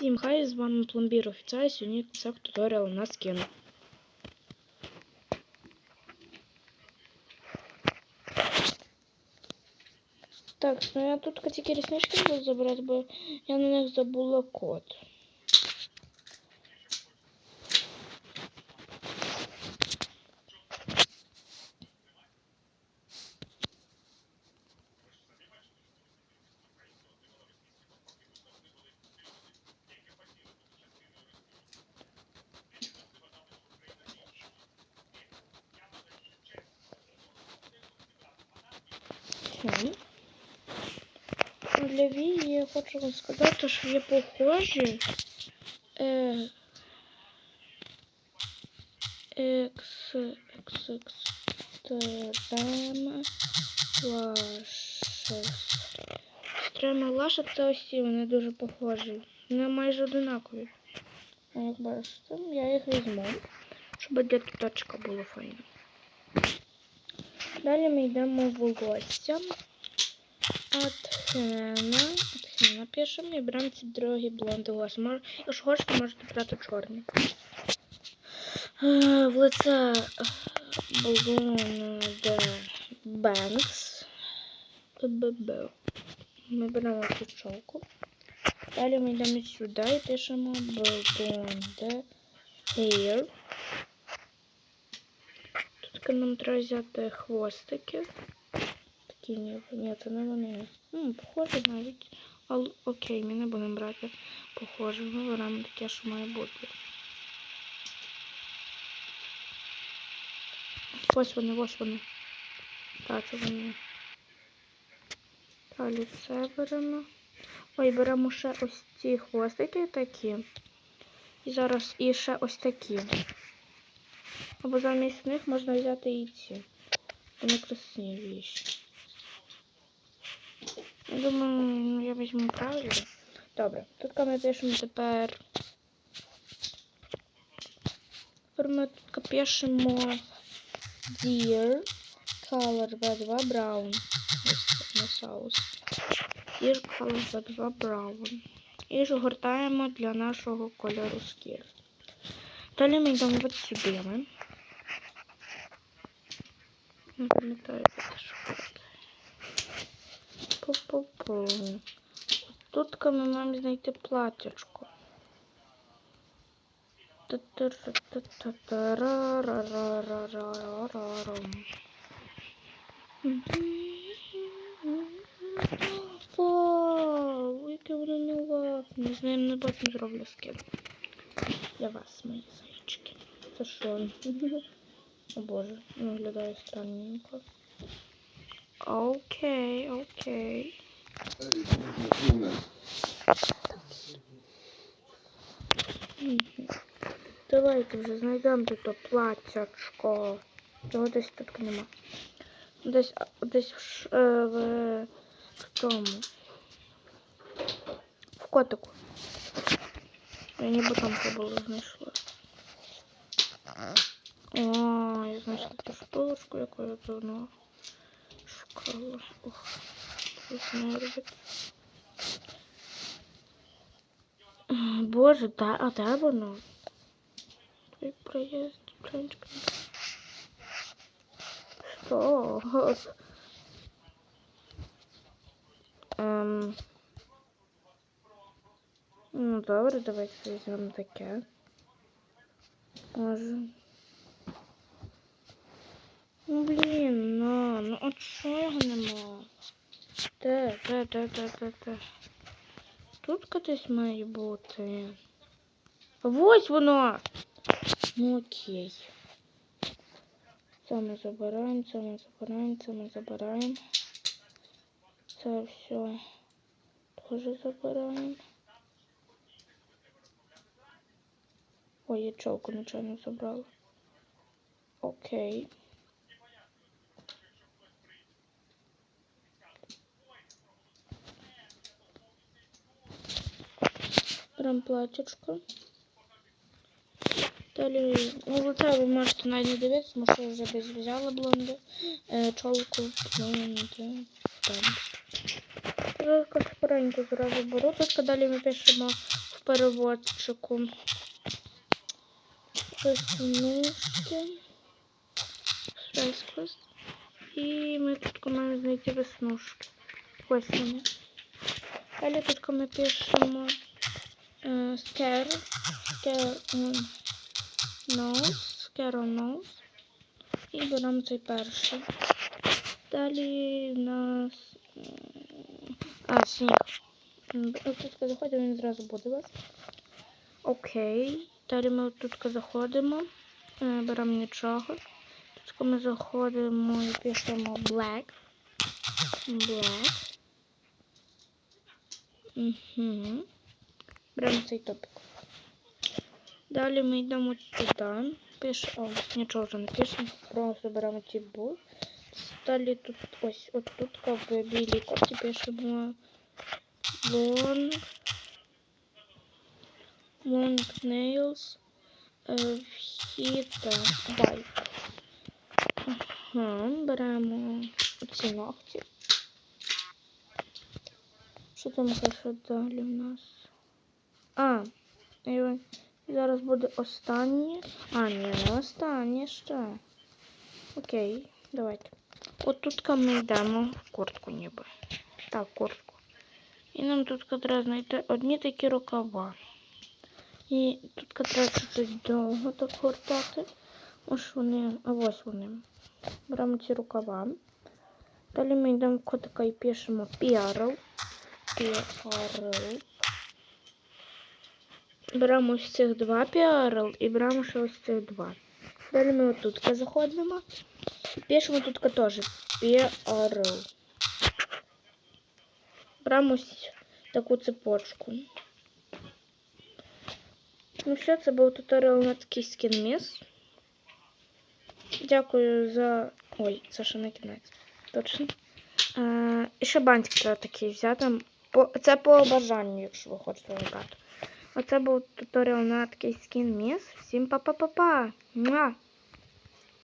Всім хай, з вами пломбір офіцер, сьогодні це туторіал на скину. Так, ну я тут тільки ріснички буду забирати, бо я на них забула код. Окей. Ну, Для Вії я хочу вам сказати, що є похожі. Е, Екс, екс, екс, трема, лаше. Трема лаша це ось вони дуже похожі. Вони майже одинакові. Як бачите, я їх візьму, щоб для туточка було файно. Далі ми йдемо в гостя. Атхена. Атхена пишемо і беремо ці дорогі блонди глаз. Мож, якщо хочете, можете брати чорний. Е, В лице Блонде Бенкс. ББ. Ми беремо цю чолку. Далі ми йдемо сюди і пишемо Блонде Hair. Тут нам треба взяти хвостики. Такі ні, це не вони. Ну, похоже навіть. Але окей, ми не будемо брати похоже. Ми беремо таке, що має бути. Ось вони, ось вони. Так, це вони. Далі це беремо. Ой, беремо ще ось ці хвостики такі. І зараз і ще ось такі. Або замість них можна взяти і ці. Вони красивіші. Думаю, ну, я візьму правильно. Добре, тут ми пишемо тепер. Тепер ми тут пишемо Dear Color B2 Brown. Ось на соус. Dear Color B2 Brown. І ж гортаємо для нашого кольору шкіри. Далі ми йдемо от сюди. Не пам'ятаю, шукати. Пу-пу-пу. Тут ми маємо знайти. Та-та-ра-та-та-та-ра-ра-ра-ра-ра-ра-рам. Вау, яке воно неуважне. З ним не потім зроблю скин. Для вас, мої зайчики. Це що? О боже, виглядає странненько. Окей, окей. Давайте вже знайдемо тут платячко. Його десь тут нема. Десь, десь в, е, в, в тому. В котику. Я ніби там було знайшла. О, я знайшла цю штучку, яку я давно шукала. Ух, щось не робить. Боже, да, а де воно? Твій проїзд, Женечка. Стоп. Ем. Ну, добре, давайте візьмемо таке. Може. Ну, блін, ну, Де, де, де, де, де? Тут кудись має бути. Ось воно! Ну окей. Це ми забираємо, це ми забираємо, це ми забираємо. Це все теж забираємо. Ой, я чолку нечайно забрала. Окей. Беремо платічко. Далі, ну, лице ви можете навіть не дивитися, тому що я вже без взяла блонди. Е, чолку, блонди. Трошки скоренько зразу беру. Тут далі ми пишемо в переводчику. Веснушки. Спейсквест. І ми тут маємо знайти веснушки. Ось вони. Далі тут ми пишемо е, скер, скер, м, nose, скеро nose. І беремо цей перший. Далі в нас. м, А. Тут заходимо, він зразу буде вас. Окей. Далі ми тут заходимо. е, Беремо нічого. Тут ми заходимо і пишемо black. Black. Угу. Беремо цей топик. Далі ми йдемо сюди. Пишемо, о, нічого вже не пишемо, просто беремо ті бу. Далі тут ось от тут в білій кофті пишемо long, long nails Hidden white. Ага, беремо оці ногті. Що там пише далі в нас? А, і зараз буде останнє. А, ні, не останнє ще. Окей, давайте. От тут ми йдемо в куртку ніби. Так, куртку. І нам тут треба знайти одні такі рукава. І тут треба чуть довго так гортати. Ось вони, а ось вони. Беремо ці рукава. Далі ми йдемо в котика і пишемо PRL. PRL. Беремо ось цих два PRL і беремо ще ось цих два. Далі ми отут заходимо. Пишемо тут теж PRL. Беремо ось таку цепочку. Ну все, це був туторіал на такий скінміс. Дякую за. Ой, це ще не кінець. Точно. Е, і ще бантик треба такий взяти. Це по бажанню, якщо ви хочете вибрати. Оце був туторіал на такий скінміс. Всім па-па-па-па!